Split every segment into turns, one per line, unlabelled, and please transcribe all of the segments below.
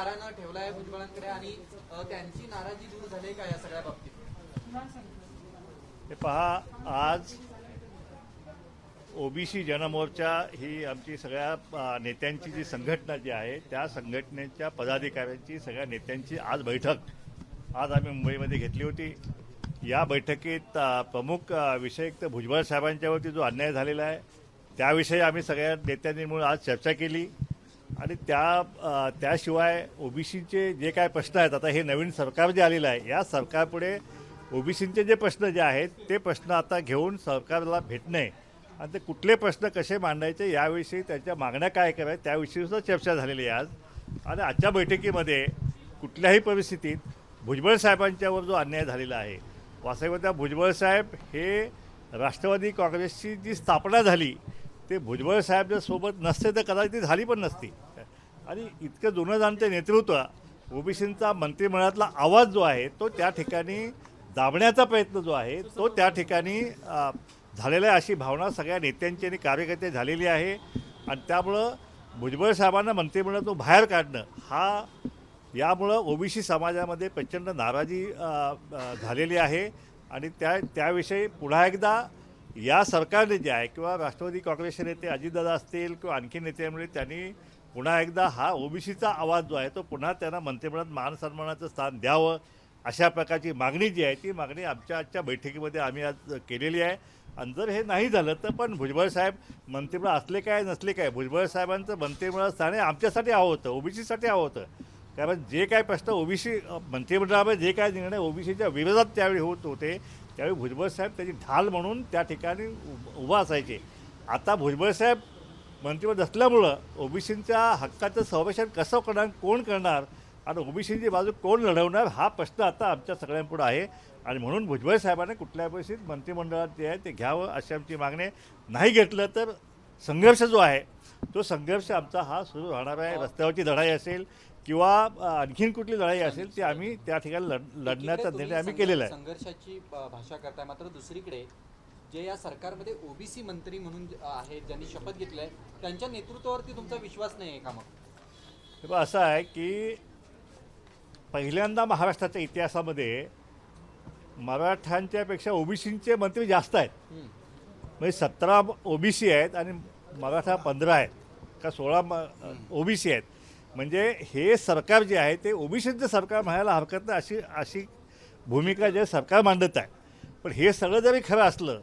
गारानं ठेवलाय भुजबळांकडे आणि त्यांची नाराजी दूर झाली का या सगळ्या बाबतीत?
हे पहा आज ओबीसी जनमोर्चा ही आमची सगळ्या नेत्यांची जी संघटना जी आहे त्या संघटनेच्या पदाधिकाऱ्यांची सगळ्या नेत्यांची आज बैठक. आज आम्ही मुंबईमध्ये घेतली होती. या बैठकीत प्रमुख अ, विषय तर भुजबळ साहेबांच्यावरती जो अन्याय झालेला आहे त्याविषयी आम्ही सगळ्या नेत्यांनी म्हणून आज चर्चा केली. आणि त्या त्याशिवाय ओबीसीचे जे काय प्रश्न आहेत आता हे नवीन सरकार जे आलेलं आहे या सरकारपुढे ओबीसीचे जे प्रश्न जे आहेत ते प्रश्न आता घेऊन सरकारला भेटणे आणि ते कुठले प्रश्न कसे मांडायचे याविषयी त्यांच्या मागण्या काय करायच्या त्याविषयी सुद्धा चर्चा झालेली आहे आज. आणि आजच्या बैठकीमध्ये कुठल्याही परिस्थितीत भुजबळ साहेबांच्यावर जो अन्याय झालेला आहे वास्तविकता भुजबळ साहेब हे राष्ट्रवादी काँग्रेसची जी स्थापना झाली ते भुजबळ साहेब जर सोबत नसते तर कदाचित ती झाली पण नसती. आणि इतकं जुनं जाणते नेतृत्व ओबीसींचा मंत्रिमंडळातला आवाज जो आहे तो त्या ठिकाणी दाबण्याचा प्रयत्न जो आहे तो त्या ठिकाणी झालेला आहे अशी भावना सगळ्या नेत्यांची आणि कार्यकर्ते झालेली आहे. आणि त्यामुळं भुजबळ साहेबांना मंत्रिमंडळातून बाहेर काढणं हा यामुळं ओबीसी समाजामध्ये प्रचंड नाराजी झालेली आहे. आणि त्या त्याविषयी पुन्हा एकदा या सरकारने जे आहे किंवा राष्ट्रवादी काँग्रेसचे नेते अजितदादा असतील किंवा आणखी नेत्यामुळे त्यांनी पुन्हा एकदा हा ओबीसीचा आवाज जो आहे तो पुन्हा त्यांना मंत्रिमंडळात मान सन्मानाचं स्थान द्यावं अशा प्रकारची मागणी जी आहे ती मागणी आमच्या आजच्या बैठकीमध्ये आम्ही आज केलेली आहे. आणि जर हे नाही झालं तर पण भुजबळ साहेब मंत्रिमंडळ असले काय नसले काय भुजबळ साहेबांचं मंत्रिमंडळ स्थान हे आमच्यासाठी हवं होतं ओबीसीसाठी हवं होतं. कारण जे काय प्रश्न ओबीसी मंत्रिमंडळामध्ये जे काय निर्णय ओबीसीच्या विरोधात त्यावेळी होत होते त्यावेळी भुजबळ साहेब त्याची ढाल म्हणून त्या ठिकाणी उभा असायचे. आता भुजबळ साहेब मंत्रिमंडळ असल्यामुळं ओबीसींच्या हक्काचं संरक्षण कसं करणार कोण करणार आणि ओबीसीची बाजू कोण लढवणार हा प्रश्न आता आमच्या सगळ्यांपुढे आहे. आणि म्हणून भुजबळ साहेबांनी कुठल्याही परिस्थितीत मंत्रिमंडळात जे आहे ते घ्यावं अशी आमची मागणी. नाही घेतलं तर संघर्ष जो आहे तो संघर्ष आमचा हा सुरू राहणार आहे. रस्त्यावरची लढाई असेल किंवा आणखीन कुठली लढाई असेल ती आम्ही त्या ठिकाणी लढ लढण्याचा निर्णय आम्ही केलेला आहे.
संघर्षाची भाषा करताय मात्र दुसरीकडे जे या सरकारमध्ये ओबीसी मंत्री म्हणून अ, आहेत ज्यांनी शपथ घेतलाय त्यांच्या नेतृत्वावरती तुमचा विश्वास नाही आहे का मग?
हे बघ, असं आहे की पहिल्यांदा महाराष्ट्राच्या इतिहासामध्ये मराठ्यांच्यापेक्षा ओबीसींचे मंत्री जास्त आहेत. म्हणजे सतरा ओबीसी आहेत आणि मराठा पंधरा आहेत का सोळा ओबीसी आहेत. म्हणजे हे सरकार जे आहे ते ओबीसीचं सरकार म्हणायला हरकत नाही अशी अशी भूमिका जे सरकार मांडत आहे. पण हे सगळं जरी खरं असलं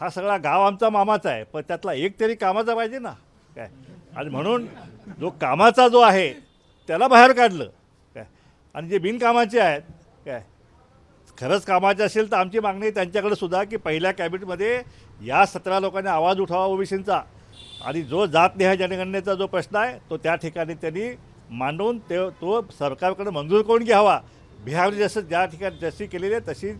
हा सगळा गाव आमचा मामाचा आहे पण त्यातला एक तरी कामाचा पाहिजे ना. काय? आणि म्हणून जो कामाचा जो आहे त्याला बाहेर काढलं. काय? आणि जे बिनकामाचे आहेत काय? खरंच कामाचे असेल तर आमची मागणी त्यांच्याकडे सुद्धा की पहिल्या कॅबिनेटमध्ये या सतरा लोकांनी आवाज उठावा ओबीसींचा. आणि जो जातनिहाय जनगणनेचा जो प्रश्न आहे तो त्या ठिकाणी त्यांनी मांडून ते तो सरकारकडे मंजूर करून घ्यावा. बिहारने जसं ज्या ठिकाणी जशी केलेली आहे तशी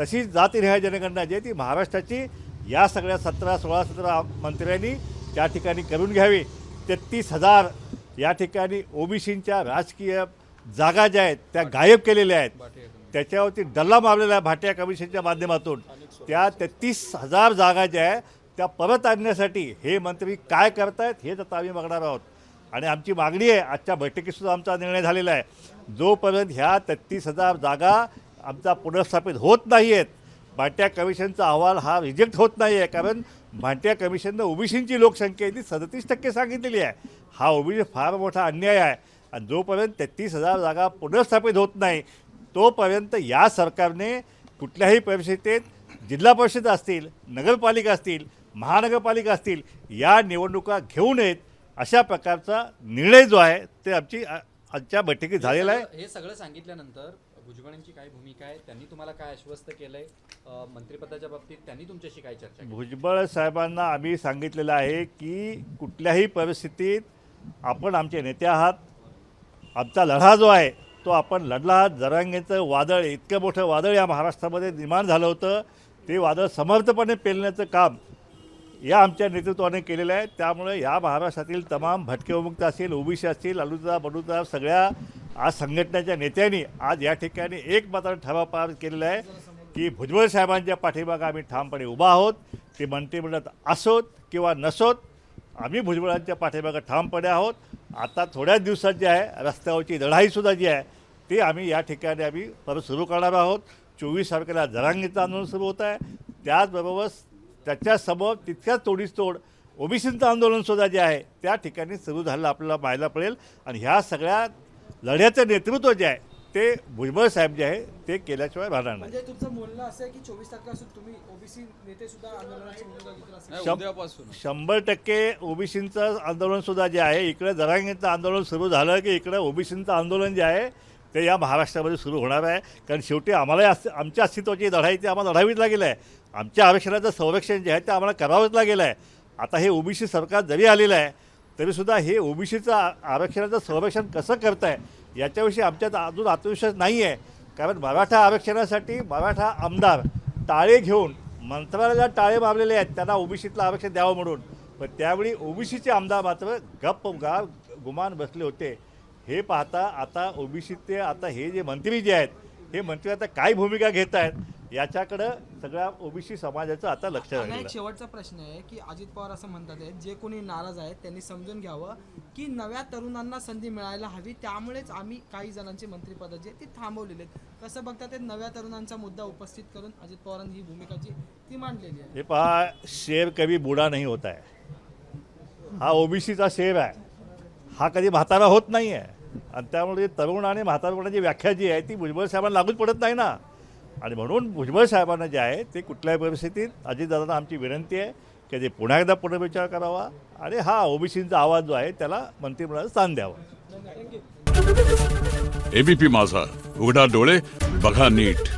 तशीच जातीनिहाय जनगणना जी आहे ती महाराष्ट्राची या सगळ्या सतरा सोळा सतरा मंत्र्यांनी त्या ठिकाणी करून घ्यावी तेहतीस हजार या ठिकाणी ओबीसींच्या राजकीय जागा ज्या आहेत त्या गायब केलेल्या आहेत. त्याच्यावरती डल्ला मारलेला आहे भाटिया कमिशनच्या माध्यमातून. त्या तेहतीस हजार जागा ज्या आहे त्या परत आणण्यासाठी हे मंत्री काय करतायत हेच आता आम्ही बघणार आहोत. आणि आमची मागणी आहे आजच्या बैठकीतसुद्धा आमचा निर्णय झालेला आहे. जोपर्यंत ह्या तेहतीस हजार जागा आमचा पुनर्स्थापित होत नाही आहेत भाट्या कमिशनचा अहवाल हा रिजेक्ट होत नाही आहे कारण भाट्या कमिशननं ओबीसींची लोकसंख्या आहे ती सदतीस टक्के सांगितलेली आहे. हा ओबीसी फार मोठा अन्याय आहे. आणि जोपर्यंत तेहतीस हजार जागा पुनर्स्थापित होत नाही तोपर्यंत या सरकारने कुठल्याही परिस्थितीत जिल्हा परिषद असतील नगरपालिका असतील महानगरपालिका असतील या निवडणुका घेऊ नयेत अशा प्रकारचा निर्णय जो आहे ते आमची आजच्या बैठकीत झालेला आहे.
हे सगळं सांगितल्यानंतर भुजबळांची काय भूमिका आहे? त्यांनी तुम्हाला काय आश्वस्त केलंय? मंत्रिपदाच्या बाबतीत त्यांनी तुमच्याशी काय चर्चा
भुजबळ साहेबांना आम्ही सांगितलेलं आहे की कुठल्याही परिस्थितीत आपण आमचे नेते आहात. आमचा लढा जो आहे तो आपण लढला आहात. जरांगेचं वादळ इतकं मोठं वादळ या महाराष्ट्रामध्ये निर्माण झालं होतं. ते वादळ समर्थपणे पेलण्याचं काम या आमच्या नेतृत्वाने केलेलं आहे त्यामुळे या महाराष्ट्रातील तमाम भटके विमुक्त असतील ओबीसी असतील अलुदा बडुदा सगळ्या आज संघटनेच्या नेत्यांनी आज या ठिकाणी एक मात्र ठराव पार केलेला आहे की भुजबळ साहेबांच्या पाठीमागं आम्ही ठामपणे उभा आहोत. ते मंत्रिमंडळात असोत किंवा नसोत आम्ही भुजबळांच्या पाठीमागं ठामपणे आहोत. आता थोड्याच दिवसात जे आहे रस्त्यावरची लढाईसुद्धा जी आहे ती आम्ही या ठिकाणी आम्ही परत सुरू करणार आहोत. चोवीस तारखेला जरांगीचं आंदोलन सुरू होत आहे. त्याचबरोबर त्याच्यासमोर तितक्याच तोडीस तोड ओबीसीचं आंदोलनसुद्धा जे आहे त्या ठिकाणी सुरू झालेलं आपल्याला पाहायला पडेल. आणि ह्या सगळ्या लढ्याचं नेतृत्व जे आहे ते भुजबळ साहेब जे आहे ते केल्याशिवाय राहणार नाही.
म्हणजे तुमचं बोलणं असं आहे की चोवीस तारखेपासून तुम्ही ओबीसी नेते सुद्धा
शंभर टक्के ओबीसीचं आंदोलन सुद्धा जे आहे इकडे जरांगीचं आंदोलन सुरू झालं की इकडे ओबीसीचं आंदोलन जे आहे ते या महाराष्ट्रामध्ये सुरू होणार आहे. कारण शेवटी आम्हाला अस- आमच्या अस्तित्वाची लढाई ती आम्हाला लढावीच लागेल आहे. आमच्या आरक्षणाचं संरक्षण जे आहे ते आम्हाला करावंच लागेल आहे. आता हे ओबीसी सरकार जरी आलेलं आहे तरीसुद्धा हे ओबीसीचं आरक्षणाचं संरक्षण कसं करत आहे याच्याविषयी आमच्यात अजून आत्मविश्वास नाही आहे. कारण मराठा आरक्षणासाठी मराठा आमदार टाळे घेऊन मंत्रालयाला टाळे मारलेले आहेत. त्यांना ओबीसीतलं आरक्षण द्यावं म्हणून. पण त्यावेळी ओबीसीचे आमदार मात्र गप्प गा गुमान बसले होते. हे पाहता आता ओबीसीचे आता हे जे मंत्री जे आहेत हे मंत्री आता काय भूमिका घेत आहेत याच्याकडं सगळ्या ओबीसी समाजाचं आता लक्ष
एक
आहे.
शेवटचा प्रश्न आहे की अजित पवार असं म्हणतात आहेत जे कोणी नाराज आहेत त्यांनी समजून घ्यावं की नव्या तरुणांना संधी मिळायला हवी त्यामुळेच आम्ही काही जणांची मंत्रिपदाची आहेत ती थांबवलेली आहेत. कसं बघतात ते नव्या तरुणांचा मुद्दा उपस्थित करून अजित पवारांनी ही भूमिका जी ती मांडलेली आहे.
हे पहा शेर कधी बुडा नाही होत आहे. हा ओबीसीचा शेर आहे. हा कधी म्हातारा होत नाही आहे. आणि त्यामुळे तरुण आणि म्हातारपणाची व्याख्या जी आहे ती भुजबळ साहेबांना लागूच पडत नाही ना. आणि म्हणून भुजबळ साहेबांना जे आहे ते कुठल्याही परिस्थितीत अजितदादांना आमची विनंती आहे की ते पुन्हा एकदा पुनर्विचार करावा आणि हा ओबीसीचा आवाज जो आहे त्याला मंत्रिमंडळात स्थान द्यावं.
एबीपी माझा उघडा डोळे बघा नीट.